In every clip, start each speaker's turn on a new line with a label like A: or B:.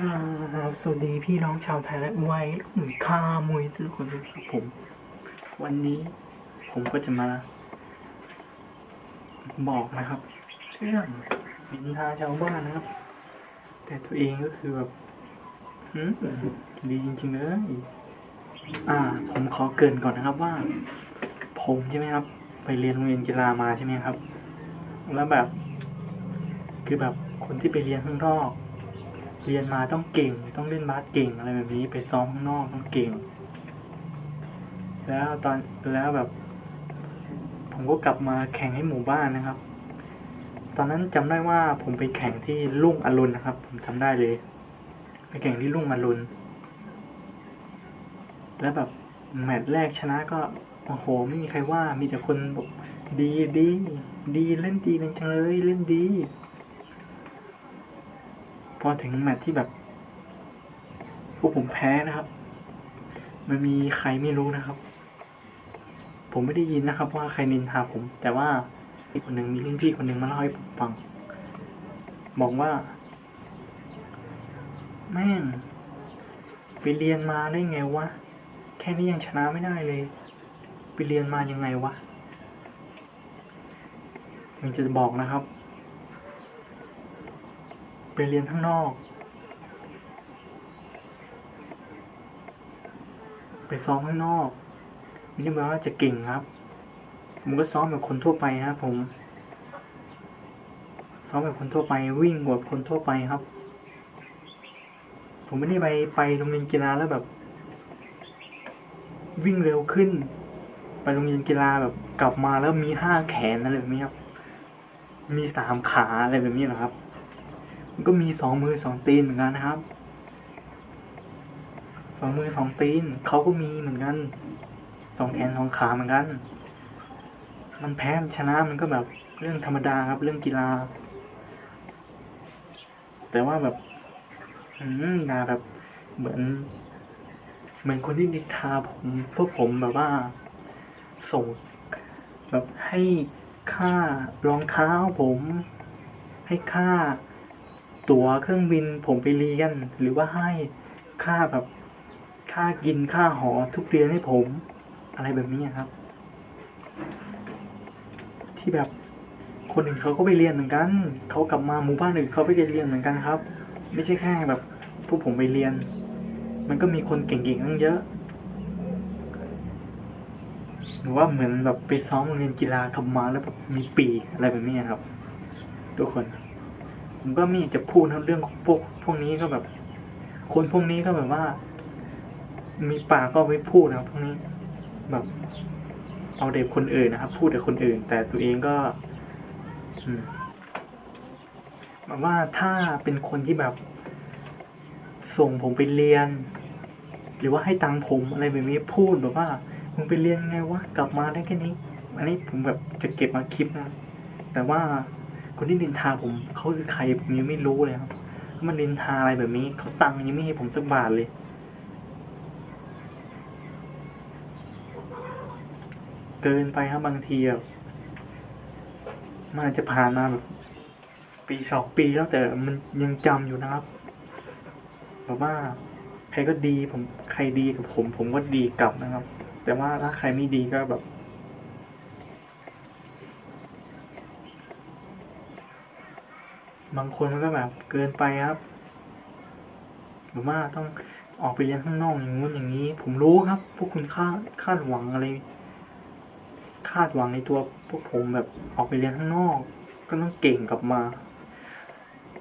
A: กราบสวัสดีพี่น้องชาวไทยและมวยหนุ่มข้ามวยทุกคนด้วยครับผม วันนี้ผมก็จะมา บอกนะครับ เรื่องนินทาชาวบ้านนะครับ แต่ตัวเองก็คือแบบดีจริงๆเลยอ่า ผมขอเกินก่อนนะครับว่า ผมใช่ไหมครับ ไปเรียนโรงเรียนกีฬามาใช่ไหมครับ แล้วแบบ คือแบบคนที่ไปเรียนข้างนอก เรียนมาต้องเก่ง ต้องเล่นบาสเก่งอะไรแบบนี้ ไปซ้อมข้างนอกต้องเก่ง แล้วตอนแล้วแบบ ผมก็กลับมาแข่งให้หมู่บ้านนะครับ ตอนนั้นจำได้ว่าผมไปแข่งที่ลุ่งอรุณนะครับ ผมจำได้เลย ไปแข่งที่ลุ่งอรุณแล้วแบบแมตช์แรกชนะก็โอ้โหไม่มีใครว่ามีแต่คนบอกดีดีดีเล่นดีจังเลยเล่นดี พอถึงแมตช์ที่แบบพวกผมแพ้นะครับ มันมีใครไม่รู้นะครับ ผมไม่ได้ยินนะครับ ว่าใครนินทาผม แต่ว่าอีกคนหนึ่งมีรุ่นพี่คนหนึ่งมาเล่าให้ผมฟังบอกว่า แม่งไปเรียนมาได้ไงวะแค่นี้ยังชนะไม่ได้เลยไปเรียนมายังไงวะยังจะบอกนะครับ ไปเรียนข้างนอก ไปซ้อมข้างนอกไม่ได้หมายว่าจะเก่งครับ ผมก็ซ้อมแบบคนทั่วไปครับผม ซ้อมแบบคนทั่วไปวิ่งกว่าคนทั่วไปครับ ผมไม่ได้ไปไปโรงเรียนกีฬาแล้วแบบ วิ่งเร็วขึ้น ไปโรงเรียนกีฬาแบบกลับมาแล้วมีห้าแขนอะไรแบบนี้ครับ มีสามขาอะไรแบบนี้นะครับ มันก็มีสองมือสองตีนเหมือนกันนะครับสองมือสองตีนเขาก็มีเหมือนกันสองแขนสองขาเหมือนกัน มันแพ้มันชนะมันก็แบบเรื่องธรรมดาครับ เรื่องกีฬา แต่ว่าแบบอืมด่าแบบเหมือน เหมือนคนที่นิทาผมพวกผมแบบว่า ส่ง แบบให้ค่ารองเท้าผม ให้ค่า ตั๋วเครื่องบินผมไปเรียน หรือว่าให้ค่าแบบค่ากินค่าหอทุกเดือนให้ผม อะไรแบบนี้ครับ ที่แบบคนอื่นเขาก็ไปเรียนเหมือนกันเขากลับมาหมู่บ้านอื่นเขาไปเรียนเหมือนกันครับ ไม่ใช่แค่แบบพวกผมไปเรียน มันก็มีคนเก่งๆตั้งเยอะหรือว่าเหมือนแบบไปซ้อมโรงเรียนกีฬากลับมาแล้วแบบมีปีอะไรแบบนี้ครับ ทุกคน ผมก็ไม่อยากจะพูดเรื่องของพวกพวกนี้ก็แบบ คนพวกนี้ก็แบบว่า มีปากก็ไว้พูดนะครับพวกนี้ แบบ เอาเด็กคนอื่นนะครับ พูดแต่คนอื่น แต่ตัวเองก็แบบว่าถ้าเป็นคนที่แบบ ส่งผมไปเรียน หรือว่าให้ตังผมอะไรแบบนี้พูดแบบว่ามึงไปเรียนไงวะกลับมาได้แค่นี้ อันนี้ผมแบบจะเก็บมาคลิปนะ แต่ว่า คนที่นินทาผมเขาคือใครผมยังไม่รู้เลยครับถ้ามันนินทาอะไรแบบนี้เขาตังค์ยังไม่ให้ผมสักบาทเลย เกินไปครับบางทีแบบมันอาจจะผ่านมาแบบ ปีสองปีแล้วแต่มันยังจำอยู่นะครับแบบว่า ใครก็ดีผมใครดีกับผม ผมก็ดีกลับนะครับ แต่ว่าถ้าใครไม่ดีก็แบบ บางคนมันก็แบบเกินไปครับแบบว่าต้องออกไปเรียนข้างนอกอย่างงู้นอย่างนี้ ผมรู้ครับ พวกคุณคาดคาดหวังอะไร คาดหวังในตัวพวกผมแบบออกไปเรียนข้างนอก ก็ต้องเก่งกลับมา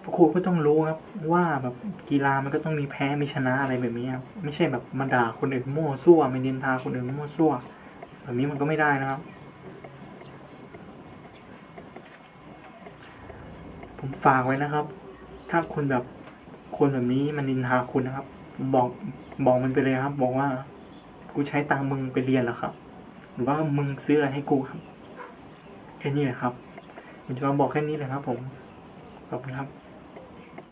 A: พวกครูก็ต้องรู้ครับ ว่าแบบกีฬามันก็ต้องมีแพ้มีชนะอะไรแบบนี้ครับไม่ใช่แบบมาด่าคนอื่นมั่วซั่วมาเนินทาคนอื่นมั่วซั่ว แบบนี้มันก็ไม่ได้นะครับ ผมฝากไว้นะครับ ถ้าคนแบบคนแบบนี้มันนินทาคุณนะครับผมบอกบอกมันไปเลยครับ บอกว่า กูใช้ตังมึงไปเรียนแล้วครับ หรือว่ามึงซื้ออะไรให้กูครับ แค่นี้แหละครับผมจะมาบอกแค่นี้เลยครับ ผมขอบคุณครับ